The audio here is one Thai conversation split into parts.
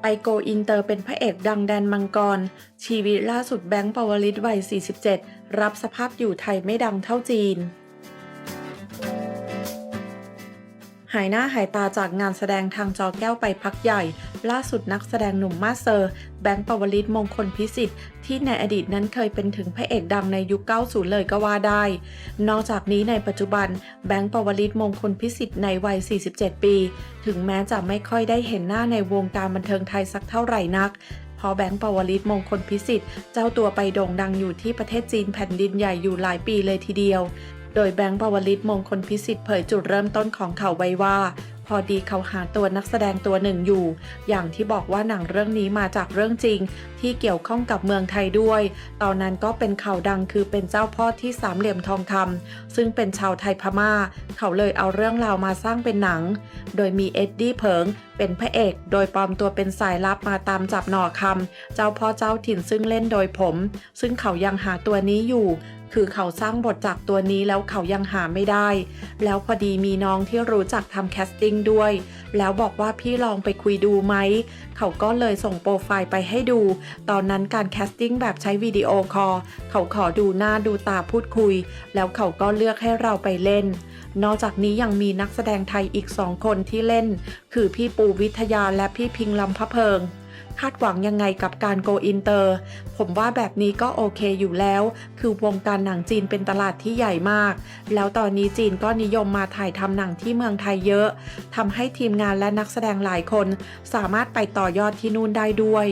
ไปโกอินเตอร์เป็นพระเอกดังแดนมังกร ชีวิตล่าสุดแบงค์ปวลิตวัย 47 รับสภาพอยู่ไทยไม่ดังเท่าจีน หายหน้าหายตาจากงานแสดงทางจอแก้วไปพักใหญ่ ล่าสุดนักแสดงหนุ่มมาเซอร์ แบงค์ปวลิตมงคลพิสิทธิ์ ที่ในอดีตนั้นเคยเป็นถึงพระเอกดังในยุค 90 เลยก็ว่าได้ นอกจากนี้ในปัจจุบันแบงค์ปวลิตมงคลพิสิทธิ์ในวัย 47 ปี ถึงแม้จะไม่ค่อยได้เห็นหน้าในวงการบันเทิงไทยสักเท่าไหร่นักเพราะแบงค์ปวลิตมงคลพิสิทธิ์ เจ้าตัวไปโด่งดังอยู่ที่ประเทศจีนแผ่นดินใหญ่อยู่หลายปีเลยทีเดียว โดยแบงค์ปวลิตมงคลพิสิทธิ์เผยจุดเริ่มต้นของเขาไว้ว่า พอดีเขาหาตัวนักแสดงตัวหนึ่งอยู่ อย่างที่บอกว่าหนังเรื่องนี้มาจากเรื่องจริง ที่เกี่ยวข้องกับเมืองไทยด้วย ตอนนั้นก็เป็นข่าวดังคือเป็นเจ้าพ่อที่สามเหลี่ยมทองคำซึ่งเป็นชาวไทยพม่า เขาเลยเอาเรื่องราวมาสร้างเป็นหนัง โดยมีเอ็ดดี้เพิงเป็นพระเอก โดยปลอมตัวเป็นสายลับมาตามจับหน่อคำเจ้าพ่อเจ้าถิ่นซึ่งเล่นโดยผม ซึ่งเขายังหาตัวนี้อยู่ คือเขาสร้างบทจากตัวนี้แล้วเขายังหาไม่ได้ แล้วพอดีมีน้องที่รู้จักทำแคสติ้งด้วย แล้วบอกว่าพี่ลองไปคุยดูไหม เขาก็เลยส่งโปรไฟล์ไปให้ดู ตอนนั้นการแคสติ้งแบบใช้วิดีโอคอลเขาขอดูหน้าดูตาพูดคุย แล้วเขาก็เลือกให้เราไปเล่น นอกจากนี้ยังมีนักแสดงไทยอีกสองคนที่เล่น คือพี่ปูวิทยาและพี่พิงลำพะเพิง คาดหวังยังไงกับการโกอินเตอร์ ผมว่าแบบนี้ก็โอเคอยู่แล้ว คือวงการหนังจีนเป็นตลาดที่ใหญ่มาก แล้วตอนนี้จีนก็นิยมมาถ่ายทำหนังที่เมืองไทยเยอะทำให้ทีมงานและนักแสดงหลายคน สามารถไปต่อยอดที่นู่นได้ด้วย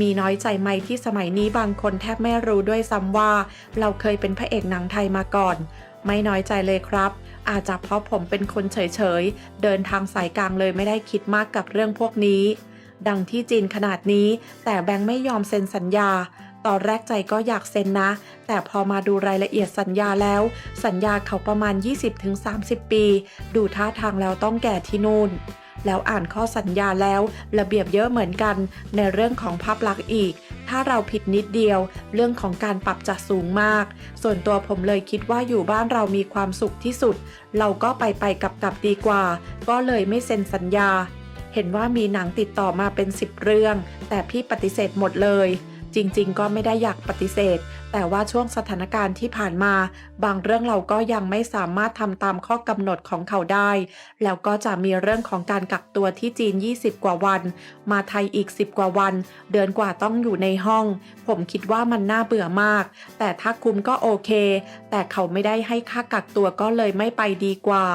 มีน้อยใจไหมที่สมัยนี้บางคนแทบไม่รู้ด้วยซ้ำว่า เราเคยเป็นพระเอกหนังไทยมาก่อน ไม่น้อยใจเลยครับ อาจจะเพราะผมเป็นคนเฉยๆ เดินทางสายกลางเลยไม่ได้คิดมากกับเรื่องพวกนี้ ดังที่จีนขนาดนี้ แต่แบงค์ไม่ยอมเซ็นสัญญา ตอนแรกใจก็อยากเซ็นนะ แต่พอมาดูรายละเอียดสัญญาแล้ว สัญญาเขาประมาณ 20-30 ปี ดูท่าทางแล้วต้องแก่ที่นู่น แล้วอ่านข้อสัญญาแล้ว ระเบียบเยอะเหมือนกัน ในเรื่องของภาพลักษณ์อีก ถ้าเราผิดนิดเดียว เรื่องของการปรับจะสูงมาก ส่วนตัวผมเลยคิดว่าอยู่บ้านเรามีความสุขที่สุด เราก็ไปไปกับกับดีกว่า ก็เลยไม่เซ็นสัญญา เห็นว่ามีหนังติดต่อมาเป็น 10 เรื่อง แต่พี่ปฏิเสธหมดเลย จริงๆ ก็ไม่ได้อยากปฏิเสธ แต่ว่าช่วงสถานการณ์ที่ผ่านมา บางเรื่องเราก็ยังไม่สามารถทำตามข้อกำหนดของเขาได้ แล้วก็จะมีเรื่องของการกักตัวที่จีน 20 กว่าวัน มาไทยอีก 10 กว่าวัน เดือนกว่าต้องอยู่ในห้อง ผมคิดว่ามันน่าเบื่อมาก แต่ถ้าคุมก็โอเค แต่เขาไม่ได้ให้ค่ากักตัวก็เลยไม่ไปดีกว่า